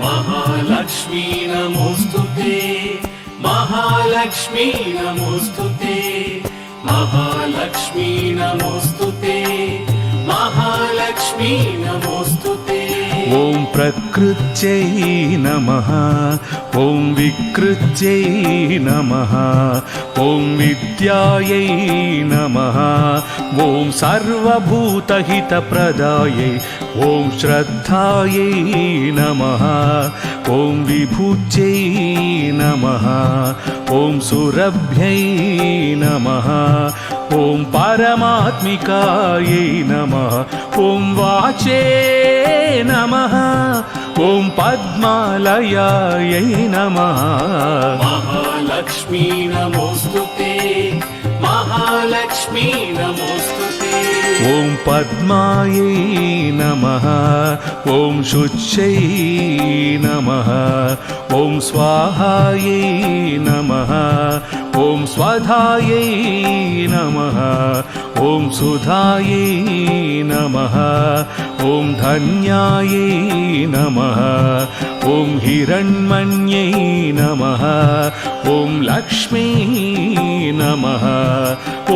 महालक्ष्मी नमोऽस्तु ते महालक्ष्मी नमोऽस्तु ते महालक्ष्मी नमोऽस्तु ते महालक्ष्मी नमोऽस्तु ते ॐ प्रकृत्यै नमः ॐ विकृत्यै नमः ॐ विद्यायै नमः ॐ सर्वभूतहितप्रदायै ॐ श्रद्धायै नमः ॐ विभुज्यै नमः ॐ सुरभ्यै नमः ॐ परमात्मिकायै नमः ॐ वाचे नमः ఓం పద్మాలయాయై నమ. మహాలక్ష్మీ నమోస్తు మహాలక్ష్మీ నమోస్తు ఓం పద్మాయై నమ. ఓం శుచ్చై నమ. ఓం స్వాహాయై నమ. ఓం స్వధాయై నమ. ఓం సుధాయై నమ. ॐ धन्यायै नमः ॐ हिरण्मन्यै नमः ॐ लक्ष्मी नमः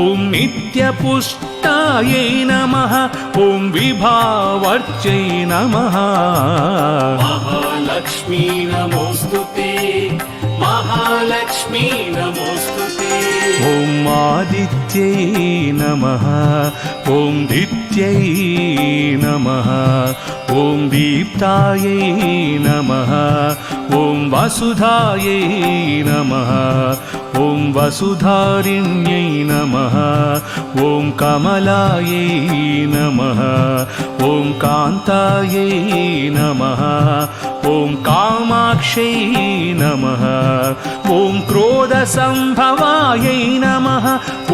ॐ नित्यपुष्टायै नमः ॐ विभावर्च्यै नमः महालक्ष्मी नमोऽस्तु ते महालक्ष्मी नमोऽस्तु ते ॐ आदित्यै नमः ॐ दित्यै नमः ॐ दीप्तायै नमः ॐ वसुधायै नमः ॐ वसुधारिण्यै नमः। ॐ कमलायै नमः। ॐ कान्तायै नमः। ॐ कामाक्षै नमः ॐ क्रोधसम्भवायै नमः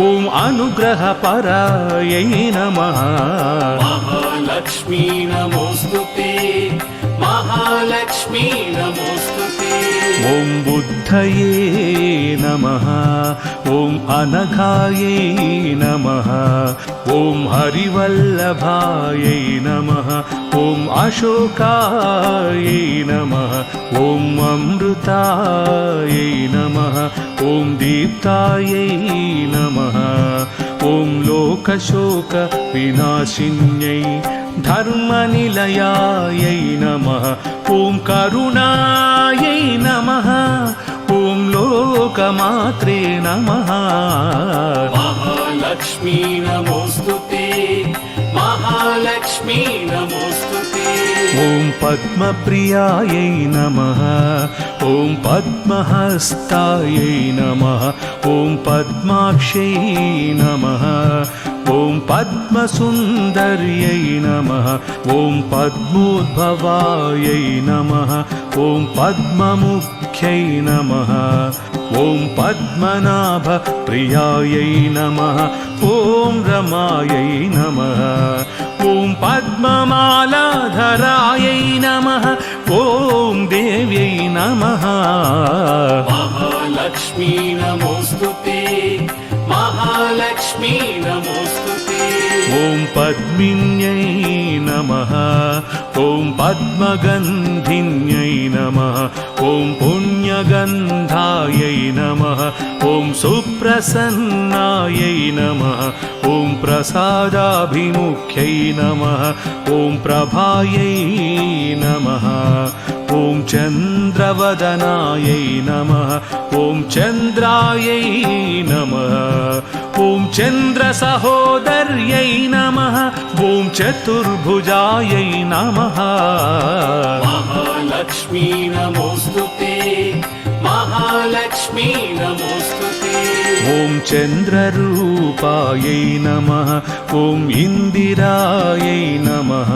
ॐ अनुग्रहपरायै नमः महालक्ष्मी नमोऽस्तु ते महालक्ष्मी नमोऽस्तु ते ॐ बुद्धये नमः ॐ अनघायै नमः ॐ हरिवल्लभायै नमः ॐ अशोकायै नमः ॐ अमृतायै नमः ॐ दीप्तायै नमः ॐ लोकशोकविनाशिन्यै धर्मनिलयायै नमः ॐ करुणायै नमः ॐ लोकमात्रे नमः महालक्ष्मी नमोऽस्तु ते మహాలక్ష్మి నమోస్తుతే. ఓం పద్మప్రియాయై నమ. ఓం పద్మహస్తాయై నమ. ఓం పద్మాక్షై నమ. ఓం పద్మసుందర్యై నమ. ఓం పద్మోద్భవాయై నమ. ఓం పద్మముఖ్యై నమ. नमः ॐ पद्मनाभप्रियायै नमः ॐ रमायै नमः ॐ पद्ममालाधरायै नमः ॐ देव्यै नमः महालक्ष्मी नमोऽस्तु ते महालक्ष्मी नमोऽस्तु ते ॐ पद्मिन्यै नमः ॐ पद्मगन्धिन्यै नमः ॐ पुण्यगन्धायै नमः ॐ सुप्रसन्नायै नमः ॐ प्रसादाभिमुख्यै नमः ॐ प्रभायै नमः ॐ चन्द्रवदनायै नमः ॐ चन्द्रायै नमः ॐ चन्द्रसहोदर्यै नमः ॐ चतुर्भुजायै नमः महालक्ष्मी नमोऽस्तु ते महालक्ष्मी नमोऽस्तु ते ॐ चन्द्ररूपायै नमः ॐ इन्दिरायै नमः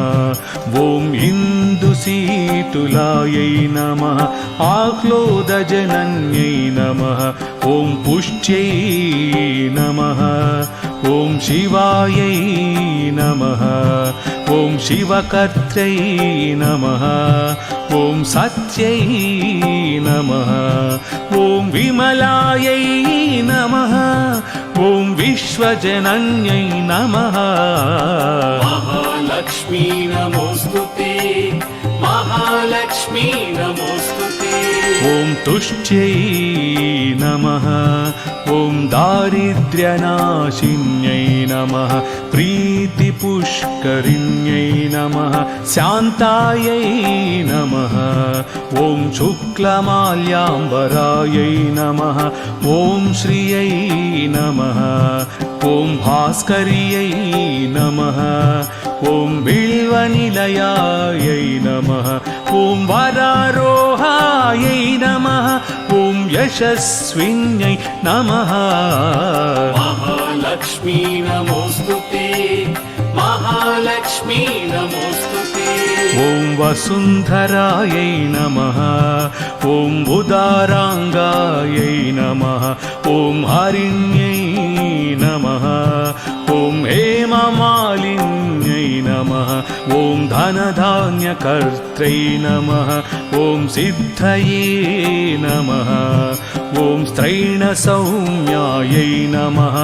ॐ इन्दुसीतुलायै नमः आह्लोदजनन्यै नमः ॐ पुष्ट्यै नमः ॐ शिवायै नमः ॐ शिवकर्त्रै नमः ॐ सत्यै नमः ॐ विमलायै नमः ॐ विश्वजनन्यै नमः महालक्ष्मी नमोऽस्तु ते महा महालक्ष्मी नमोऽस्तु ते ॐ तुष्ट्यै नमः ॐ दारिद्र्यनाशिन्यै नमः प्रीतिपुष्करिण्यै नमः शान्तायै नमः ॐ शुक्लमाल्याम्बरायै नमः ॐ श्रियै नमः ॐ भास्कर्यै नमः ॐ बिल्वनिलयायै नमः ॐ वरारोहायै नमः ॐ यशस्विन्यै नमः महालक्ष्मी नमोऽस्तु ते महालक्ष्मी नमोऽस्तु ते ॐ वसुन्धरायै नमः ॐ उदाराङ्गायै नमः ॐ हरिण्यै नमः ॐ हेममालिन्यै नमः ॐ धनधान्यकर्त्रै नमः ॐ सिद्धये नमः ॐ स्त्रैणसौम्यायै नमः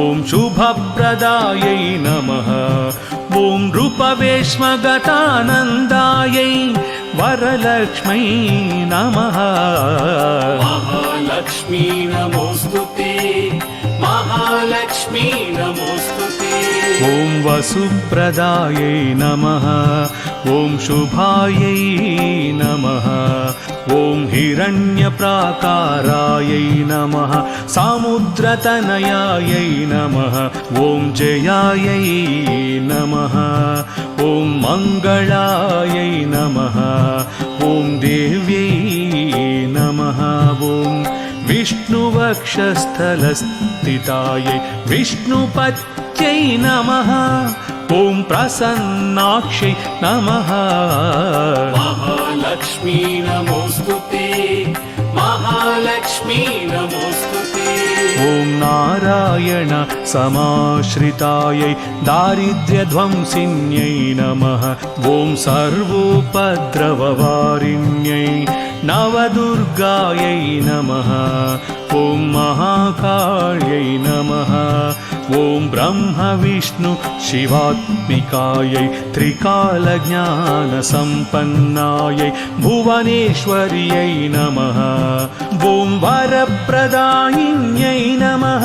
ॐ शुभप्रदायै नमः ॐ रूपवेश्मगतानन्दायै वरलक्ष्मै नमः महालक्ष्मी नमोऽस्तु ते महालक्ष्मी नमोऽस्तु ते ॐ वसुप्रदायै नमः ॐ शुभायै नमः ॐ हिरण्यप्राकारायै नमः सामुद्रतनयायै नमः ॐ जयायै नमः ॐ मङ्गलायै नमः ॐ देव्यै नमः ॐ विष्णुवक्षस्थलस्थितायै विष्णुपत्यै नमः ॐ प्रसन्नाक्षै नमः महालक्ष्मी नमोऽस्तु ते महालक्ष्मी नमोऽस्तु ते ॐ नारायण समाश्रितायै दारिद्र्यध्वंसिन्यै नमः ॐ सर्वोपद्रववारिण्यै नवदुर्गायै नमः ॐ महाकाळ्यै नमः ॐ ब्रह्मविष्णु शिवात्मिकायै त्रिकालज्ञानसम्पन्नायै भुवनेश्वर्यै नमः ॐ वरप्रदायिन्यै नमः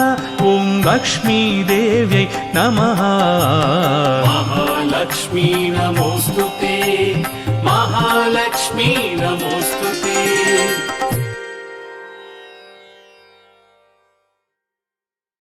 ॐ लक्ष्मीदेव्यै नमः महालक्ष्मी नमोऽस्तु ते महालक्ष्मी नमोऽस्तु ते